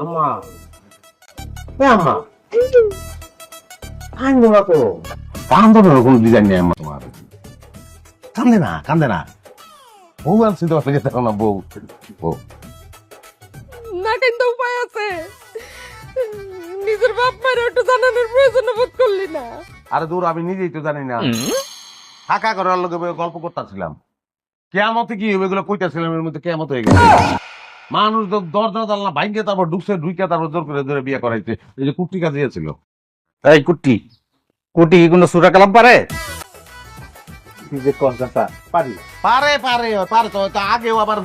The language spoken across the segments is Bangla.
আম্মা আম্মা কান্দো না তো কান্দো না কোনো ডিজাইন নেই আম্মা তোমার কান্দে না কান্দে না বউ আনছি তো আপনাকে দেখো না বউ বউ না কিন্তু উপায় আছে নিজের বাপ মায়ের একটু জানানোর প্রয়োজন বোধ করলি না আরে দূর আমি নিজেই তো জানি না ফাঁকা করার লোকে গল্প করতেছিলাম কেয়ামতে কি হবে এগুলো কইতাছিলাম এর মধ্যে কেয়ামত হয়ে গেছে। মানুষ তো দরজা জানলা ভাঙ্গে তারপর ঢুকছে ঢুকে তারপর জোর করে ধরে বিয়ে করাইছে। এই যে কুট্টি কাজে ছিল এই কুটি কুটি কি কোনো সুরা কালাম পারে? কনসার্টটা পারি। পারে পারে পারে তো তো আগেও আবার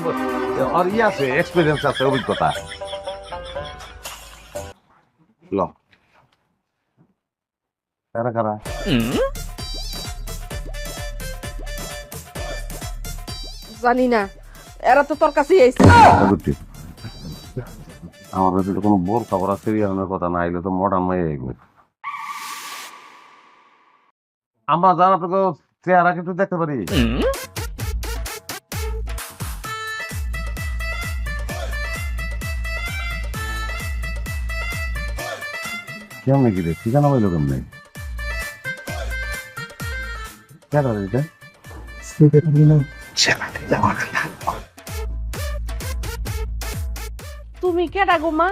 আর ই আছে এক্সপিরিয়েন্স আছে অভিজ্ঞতা। ল। কারা? কারা জানি না। এরা তো তোর কাছেই আইছে। আমার কাছে কোনো বোর খবর আছে সিরিয়ালের কথা না আইলে তো মডার্ন হয়ে যাইবে আমরা জান আপনাকে চেহারা কিন্তু দেখতে পারি। কেমন কি রে? ঠিকানা পাইলো কেমনে? কেন এটা তুমি কেডা গো মা?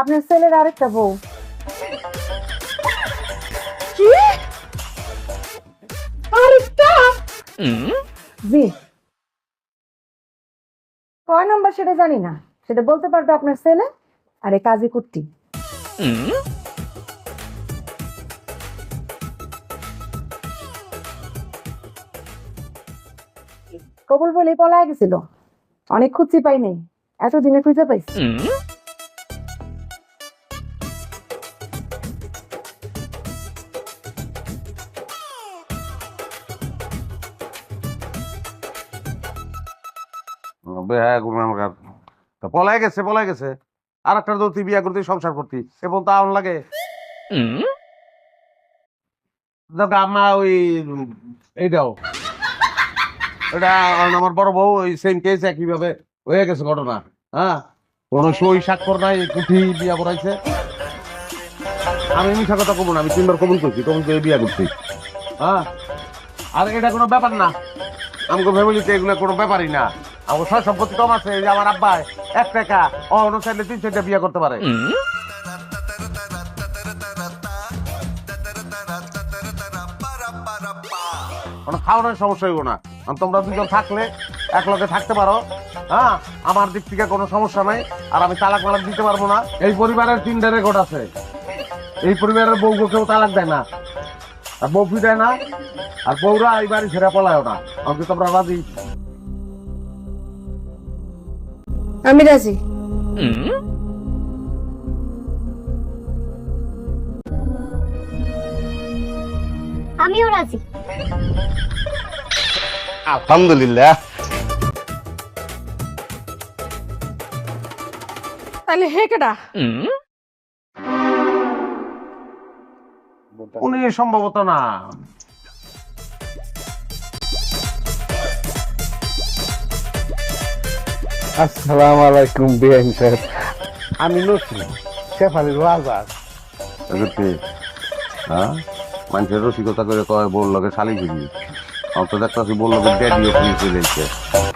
আপনার ছেলের আরেকটা বউ। কি? আরেকটা? জি। কয় নাম্বার সেটা জানি না। সেটা বলতে পারবে আপনার ছেলে আরে কাজী কুট্টি। কবুল বলে পলায় গেছিল। অনেক খুঁজছি পাই নাই। এতদিনে খুঁজে পাইছি। হ্যাঁ গুণানকার তা পলাই গেছে পলাই গেছে। আর একটা দৌতি বিয়া করতে সংসার করতি। এবং তা আউন লাগে। দেখ আমা ওই এইটাও। এটা আমার বড় বউ ওই সেম কেস একইভাবে হয়ে গেছে ঘটনা হ্যাঁ? কোনো সই স্বাক্ষর নাই কুঠি বিয়া করাইছে আমি মিশা কথা কবো না, আমি তিনবার কবুল করছি কবুল করে বিয়া করছি হ্যাঁ? আর এটা কোনো ব্যাপার না। আমাকে ফ্যামিলিতে এগুলো কোনো ব্যাপারই না। আমার সব সম্পত্তি কম আছে যে আমার আব্বা এক টাকা অন্য চাইলে তিন চারটা বিয়ে করতে পারে। খাওয়ানোর সমস্যা হইব না। কারণ তোমরা দুজন থাকলে এক লগে থাকতে পারো। হ্যাঁ আমার দিক থেকে কোনো সমস্যা নাই আর আমি তালাক মালাক দিতে পারব না। এই পরিবারের তিনটা রেকর্ড আছে। এই পরিবারের বউকে কেউ তালাক দেয় না। আর বউ দেয় না আর বউরা এই বাড়ি ছেড়ে পলায় না। আমাকে তোমরা রাজি? আমি রাজি। আমিও রাজি। আলহামদুলিল্লাহ। তাহলে হে কেডা? উনি সম্ভবত না। আসসালামু আলাইকুম বিআইন সাহেব আমি নসি শেফালির এগুতে হ্যাঁ? মানুষের রসিকতা করে কয় বল লগে শালি ফিরি অন্ত দেখতেছি বল লগে ড্যাডিও চলে